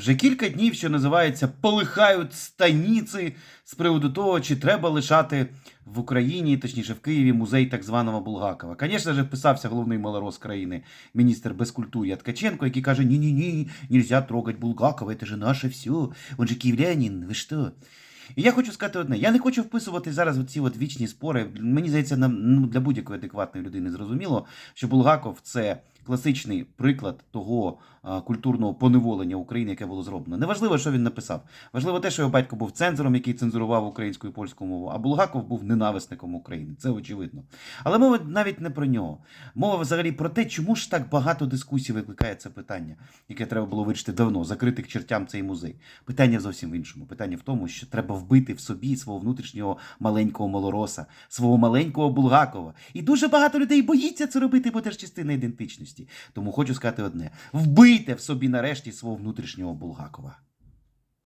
Вже кілька днів, що називається, полихають станіці з приводу того, чи треба лишати в Україні, точніше в Києві, музей так званого Булгакова. Звісно ж, вписався головний малорос країни, міністр безкультур'я Ткаченко, який каже: ні-ні-ні, нельзя трогать Булгакова, це ж наше все. Он же київлянин, ви що? І я хочу сказати одне: я не хочу вписувати зараз в ці от вічні спори. Мені здається, нам ну, для будь-якої адекватної людини зрозуміло, що Булгаков це класичний приклад того культурного поневолення України, яке було зроблено. Неважливо, що він написав. Важливо те, що його батько був цензором, який цензурував українську і польську мову, а Булгаков був ненависником України. Це очевидно. Але мова навіть не про нього. Мова взагалі про те, чому ж так багато дискусій викликає це питання, яке треба було вирішити давно, закрити к чертям цей музей. Питання зовсім в іншому. Питання в тому, що треба вбити в собі свого внутрішнього маленького малороса, свого маленького Булгакова. І дуже багато людей боїться це робити, бо це ж частина ідентичності. Тому хочу сказати одне: вбийте в собі нарешті свого внутрішнього Булгакова.